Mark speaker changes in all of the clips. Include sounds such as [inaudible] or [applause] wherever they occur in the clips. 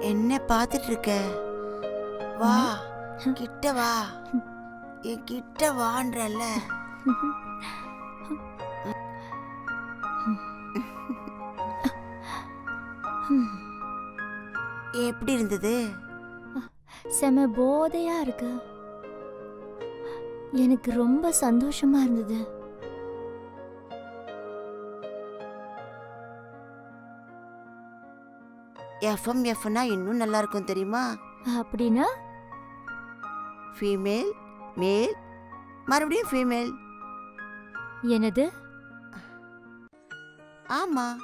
Speaker 1: என்ன பார்த்துட்டு இருக்க வா கிட்ட வா. என் கிட்ட வான்றல்ல. எப்படி இருந்தது?
Speaker 2: செம போதையா இருக்கு. எனக்கு ரொம்ப சந்தோஷமா இருந்தது.
Speaker 1: எஃப்எம் எஃப்னா இன்னும் நல்லா இருக்கும் தெரியுமா?
Speaker 2: அப்படின்னா?
Speaker 1: ஃபீமேல் மேல் மறுபடியும் ஃபீமேல்
Speaker 2: என்னது?
Speaker 1: ஆமா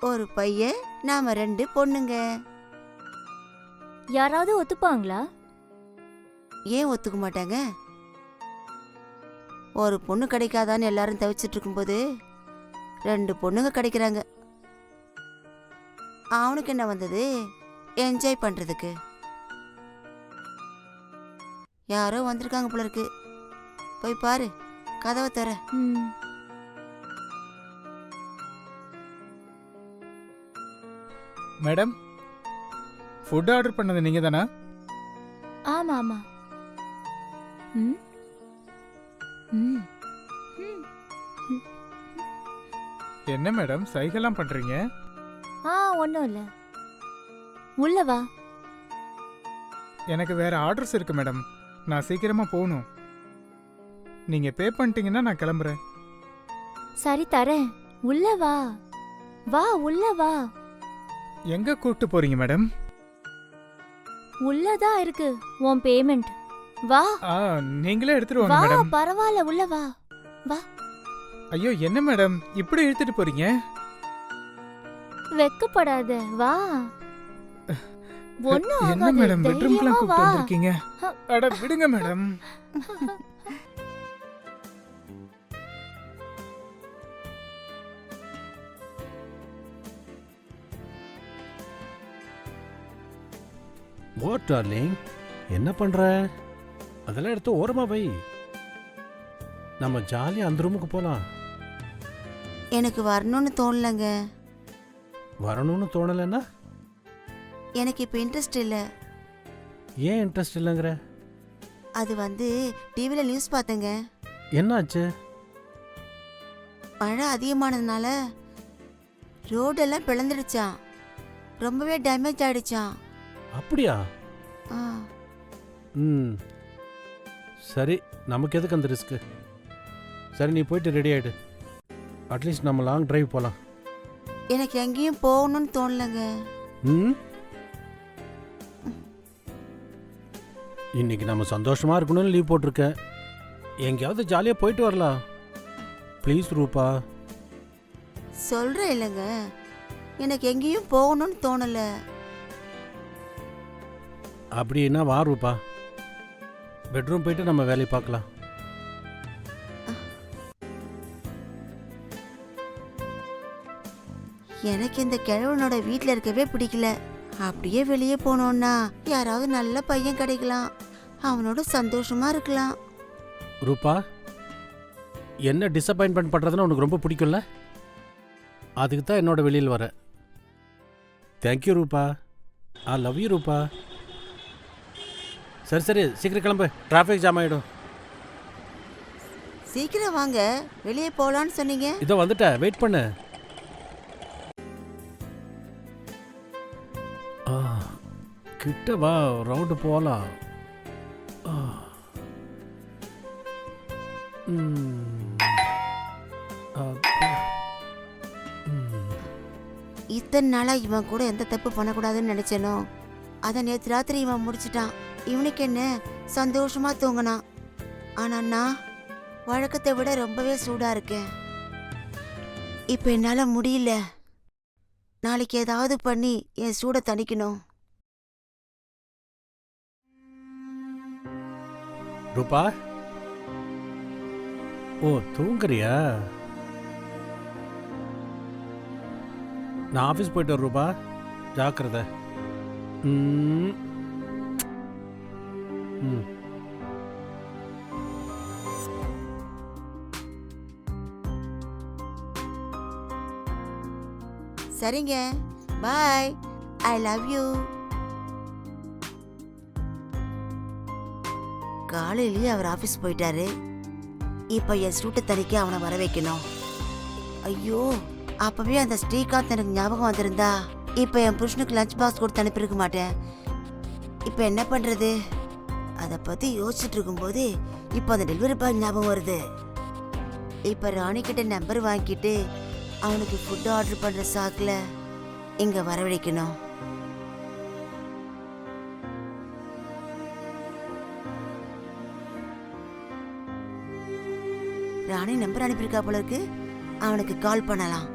Speaker 1: ஒரு பையன் நாம ரெண்டு பொண்ணுங்க.
Speaker 2: யாராவது ஒத்துப்பாங்களா?
Speaker 1: ஏன் ஒத்துக்க மாட்டாங்க? ஒரு பொண்ணு கிடைக்காதான்னு எல்லாரும் தவிச்சிட்டு இருக்கும்போது ரெண்டு பொண்ணுங்க கிடைக்கிறாங்க. அவனுக்கு என்ன வந்தது? என்ஜாய் பண்றதுக்கு. யாரோ வந்திருக்காங்க போல இருக்கு. போய் பாரு கதவை தர
Speaker 3: மேடம் ஃபுட் ஆர்டர் பண்ணது நீங்க தானா?
Speaker 2: ஆமா ஆமா. ம். ம். ம்.
Speaker 3: என்ன மேடம் சைகெல்லாம் பண்றீங்க?
Speaker 2: ஆ ஒன்றும் இல்லை. உள்ள வா.
Speaker 3: எனக்கு வேற ஆர்டர்ஸ் இருக்கு மேடம். நான் சீக்கிரமா போகணும். நீங்க பே பண்ணிட்டீங்கன்னா நான் கிளம்புறேன்.
Speaker 2: சரி தரேன். உள்ள வா. வா உள்ள வா.
Speaker 3: எங்க கூட்டு போறீங்க மேடம்?
Speaker 2: உள்ளதான் இருக்கு உன் பேமெண்ட் வா.
Speaker 3: ஆ நீங்களே எடுத்துட்டு வாங்க
Speaker 2: வா
Speaker 3: மேடம்.
Speaker 2: பரவாயில்ல உள்ள வா.
Speaker 3: ஐயோ என்ன மேடம்? இப்படி எடுத்துட்டு போறீங்க?
Speaker 2: வெக்கப்படாத வா. ஒண்ணும்
Speaker 3: என்ன
Speaker 2: ஆகாது
Speaker 3: மேடம் பெட்ரூம்க்குலாம்
Speaker 2: தைரியமா
Speaker 3: கூப்பிட்டு
Speaker 2: வா.
Speaker 3: வந்திருக்கீங்க? அட விடுங்க மேடம்.
Speaker 4: வாட் டார்லிங் என்ன பண்ற? அதெல்லாம் எடுத்து ஓரமா வை. நம்ம ஜாலியா அந்த ரூமுக்கு போலாம்.
Speaker 1: எனக்கு வரணும்னு தோணலங்க.
Speaker 4: வரணும்னு தோணலைன்னா?
Speaker 1: எனக்கு இப்போ இன்ட்ரெஸ்ட் இல்லை.
Speaker 4: ஏன் இன்ட்ரெஸ்ட் இல்லைங்கிற?
Speaker 1: அது வந்து டிவியில் நியூஸ் பார்த்தேங்க.
Speaker 4: என்னாச்சு?
Speaker 1: மழை அதிகமானதுனால ரோடெல்லாம் பிளந்துடுச்சான் ரொம்பவே டேமேஜ் ஆயிடுச்சான்
Speaker 4: அப்படியா?
Speaker 1: ஆ.
Speaker 4: ம். சரி நமக்கு எதுக்கு அந்த ரிஸ்க்கு சரி நீ போயிட்டு ரெடி ஆயிடு. அட்லீஸ்ட் நம்ம லாங் டிரைவ் போகலாம்
Speaker 1: எனக்கு எங்கேயும் போகணும்னு தோணலங்க.
Speaker 4: ம்? இன்னைக்கு நம்ம சந்தோஷமா இருக்கணும்னு லீவ் போட்டிருக்க எங்கேயாவது ஜாலியாக போயிட்டு வரலாம். ப்ளீஸ் ரூபா.
Speaker 1: சொல்றேன் இல்லைங்க. எனக்கு எங்கேயும் போகணும்னு தோணல.
Speaker 4: அப்படின்னா வா ரூபா. பெட்ரூம் போயிட்டு நம்ம வேலையை பார்க்கலாம்.
Speaker 1: எனக்கு இந்த கிழவனோட வீட்டில் இருக்கவே பிடிக்கல. அப்படியே வெளியே போனோம்னா யாராவது நல்ல பையன் கிடைக்கலாம். அவனோட சந்தோஷமா இருக்கலாம்.
Speaker 4: ரூபா என்ன டிசப்பாயின்மெண்ட் பண்ணுறதுன்னு உனக்கு ரொம்ப பிடிக்கும்ல? அதுக்கு தான் என்னோட வெளியில் வர. தேங்க்யூ ரூபா. ஐ லவ் யூ ரூபா. சரி சரி சீக்கிரம் கிளம்பு. டிராஃபிக் ஜாம் ஆகிடும்
Speaker 1: சீக்கிரம் வாங்க. வெளியே போகலான்னு சொன்னீங்க.
Speaker 4: இதோ வந்துட்டேன். வெயிட் பண்ணு. கிட்ட வா ரவுண்டு போகலாம்
Speaker 1: இத்தனை நாளாக இவன் கூட எந்த தப்பு பண்ணக்கூடாதுன்னு நினச்சேனோ அதை நேற்று ராத்திரி இவன் முடிச்சிட்டான். இவனுக்கு என்ன? சந்தோஷமாக தூங்கினான். ஆனா நான் வழக்கத்தை விட ரொம்பவே சூடாக இருக்கேன். இப்போ என்னால் முடியல. நாளைக்கு ஏதாவது பண்ணி என் சூட தணிக்கணும்.
Speaker 4: ரூபா? ஓ தூங்குறியா? நான் ஆஃபீஸ் போயிட்டு வரேன் ரூபா. ஜாக்கிரதை. ம். ம்.
Speaker 1: சரிங்க. பாய் ஐ லவ் யூ காலையிலேயே அவர் ஆஃபீஸ் போயிட்டாரு. இப்போ என் ஸ்டூட்டை தனிக்க அவனை வர வைக்கணும். ஐயோ அப்பவே அந்த ஸ்ரீகாந்த் எனக்கு ஞாபகம் வந்திருந்தா. இப்போ என் புருஷனுக்கு லஞ்ச் பாக்ஸ் கொடுத்து அனுப்பியிருக்க மாட்டேன். இப்போ என்ன பண்ணுறது அதை பற்றி யோசிச்சுட்டு இருக்கும்போது இப்போ அந்த டெலிவரி பாய் ஞாபகம் வருது. இப்போ ராணி நம்பர் வாங்கிட்டு அவனுக்கு ஃபுட் ஆர்டர் பண்ணுற சாக்கில் இங்கே வரவழைக்கணும். ராணி நம்பர் அனுப்பியிருக்கா போல இருக்கு. அவனுக்கு கால் பண்ணலாம்.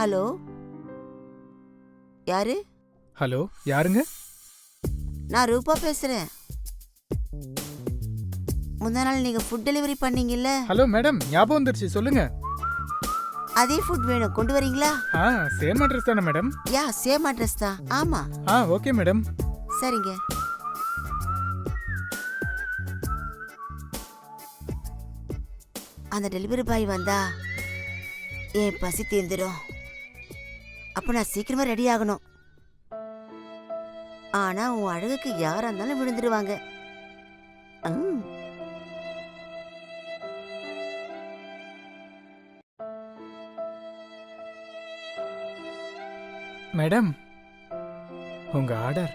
Speaker 1: ஹலோ யாரு?
Speaker 3: ஹலோ யாருங்க?
Speaker 1: நான் ரூபா பேசுறேன். முந்தா நாள் நீங்க ஃபுட் டெலிவரி பண்ணீங்கல்ல?
Speaker 3: ஹலோ மேடம் ஞாபகம் வந்துருச்சு. சொல்லுங்க.
Speaker 1: அதே ஃபுட் வேணும். கொண்டு வரீங்களா?
Speaker 3: ஆ சேம் அட்ரஸ் தானே மேடம்
Speaker 1: யா சேம் அட்ரஸ் தான். ஆமா.
Speaker 3: ஆ ஓகே மேடம்
Speaker 1: சரிங்க. அந்த டெலிவரி பாய் வந்தா என் பசி தீர்ந்துடும். அப்போ நான் சீக்கிரமா ரெடி ஆகணும். ஆனா உன் அழகுக்கு யாரா இருந்தாலும் விழுந்துருவாங்க.
Speaker 3: மேடம் உங்க ஆர்டர்.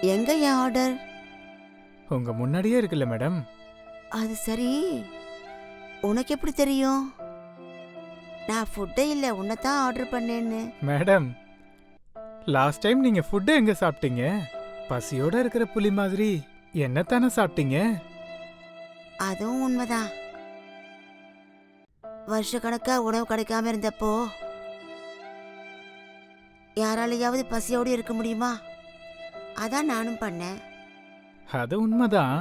Speaker 1: எங்க என் ஆர்டர்?
Speaker 3: உங்க முன்னாடியே இருக்குல்ல மேடம்.
Speaker 1: அது சரி. உனக்கு எப்படி தெரியும்? நான் ஃபுட்டே இல்லை உன்னை தான் ஆர்டர் பண்ணேன்னு.
Speaker 3: மேடம் லாஸ்ட் டைம் நீங்க ஃபுட்டு எங்க சாப்பிட்டீங்க? பசியோட இருக்கிற புலி மாதிரி. என்னத்தானே சாப்பிட்டீங்க?
Speaker 1: அதுவும் உண்மைதான். வருஷக்கணக்கா உணவு கிடைக்காம இருந்தப்போ யாராலையாவது பசியோடு இருக்க முடியுமா? அதான் நானும் பண்ணேன்.
Speaker 3: அது உண்மைதான்.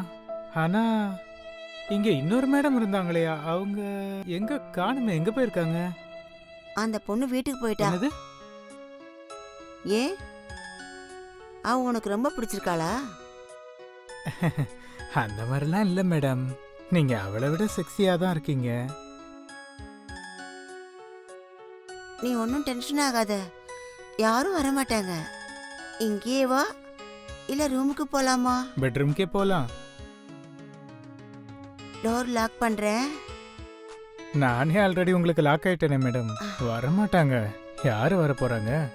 Speaker 3: ஆனா இங்க இன்னொரு மேடம் இருந்தாங்களே அவங்க எங்க காணுமே எங்க போயிருக்காங்க?
Speaker 1: அந்த பொண்ணு வீட்டுக்கு போயிட்டா?
Speaker 3: என்னது?
Speaker 1: ஏன்? அவ உனக்கு ரொம்ப பிடிச்சிருக்காளா? [laughs]
Speaker 3: அந்த மாதிரிலாம் இல்ல மேடம். நீங்க அவளை விட செக்ஸியா தான் இருக்கீங்க.
Speaker 1: நீ ஒன்றும் டென்ஷன் ஆகாத. யாரும் வர மாட்டாங்க இங்கேயே வா. இல்ல ரூமுக்கு போலாமா?
Speaker 3: பெட்ரூம்க்கே போலாம்.
Speaker 1: டோர் லாக் பண்றேன்.
Speaker 3: நானே ஆல்ரெடி உங்களுக்கு லாக் ஆயிட்டேனே மேடம். வரமாட்டாங்க. யாரு வர போறாங்க?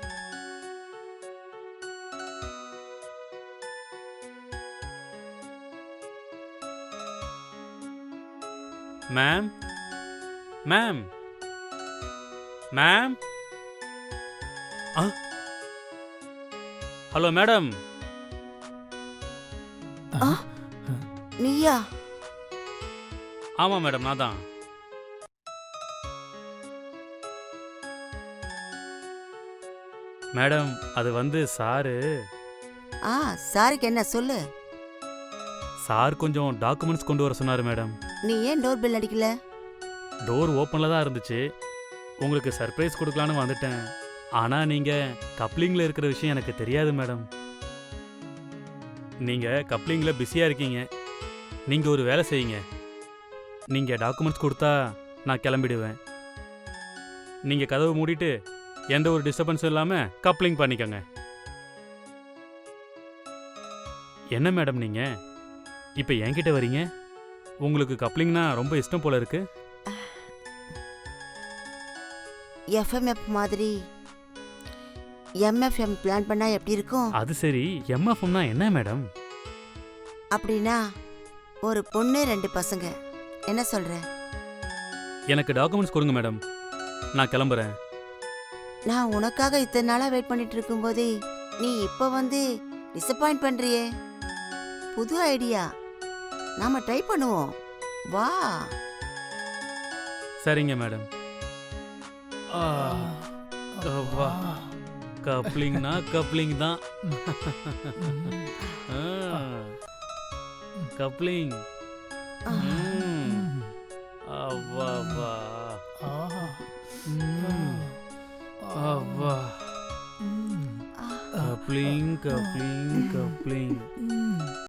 Speaker 5: Ma'am. Ma'am. Ma'am. Hello madam.
Speaker 1: ஆ. நீயா?
Speaker 5: ஆமாம் மேடம் நான் தான் மேடம் அது வந்து சாரு.
Speaker 1: ஆ சாருக்கு என்ன சொல்லு.
Speaker 5: சார் கொஞ்சம் டாக்குமெண்ட்ஸ் கொண்டு வர சொன்னார் மேடம்.
Speaker 1: நீ ஏன் டோர் பெல் அடிக்கல?
Speaker 5: டோர் ஓப்பனில் தான் இருந்துச்சு. உங்களுக்கு சர்ப்ரைஸ் கொடுக்கலான்னு வந்துட்டேன். ஆனால் நீங்கள் கப்ளிங்கில் இருக்கிற விஷயம் எனக்கு தெரியாது மேடம். நீங்கள் கப்ளிங்கில் பிஸியாக இருக்கீங்க. நீங்கள் ஒரு வேலை செய்யுங்க. நீங்கள் டாக்குமெண்ட்ஸ் கொடுத்தா நான் கிளம்பிடுவேன். நீங்கள் கதவை மூடிட்டு எந்த ஒரு டிஸ்டர்பன்ஸும் இல்லாமல் கப்ளிங் பண்ணிக்கோங்க. என்ன மேடம் நீங்கள் இப்போ என்கிட்ட வரீங்க? உங்களுக்கு கப்ளிங்னா ரொம்ப இஷ்டம் போல இருக்கு.
Speaker 1: எஃப்எம்எஃப் மாதிரி எம்எஃப்எம் பிளான் பண்ணா எப்படி இருக்கும்?
Speaker 5: அது சரி. எம்எஃப்எம்னா என்ன மேடம்?
Speaker 1: அப்படின்னா ஒரு பொண்ணு ரெண்டு பசங்க. என்ன சொல்ற?
Speaker 5: எனக்கு டாக்குமெண்ட்ஸ் கொடுங்க மேடம். நான் கிளம்புறேன்.
Speaker 1: நான் உனக்காக இத்தனை நாளா வெயிட் பண்ணிட்டு இருக்கும்போதே நீ இப்ப வந்து டிசப்பாயிண்ட் பண்றியே. புது ஐடியா. நாம ட்ரை பண்ணுவோம். வா.
Speaker 5: சரிங்க மேடம். அப்பா. கப்ளிங்னா கப்ளிங் தான். கப்ளிங். அவ்வா அவ்வா. Coupling coupling coupling.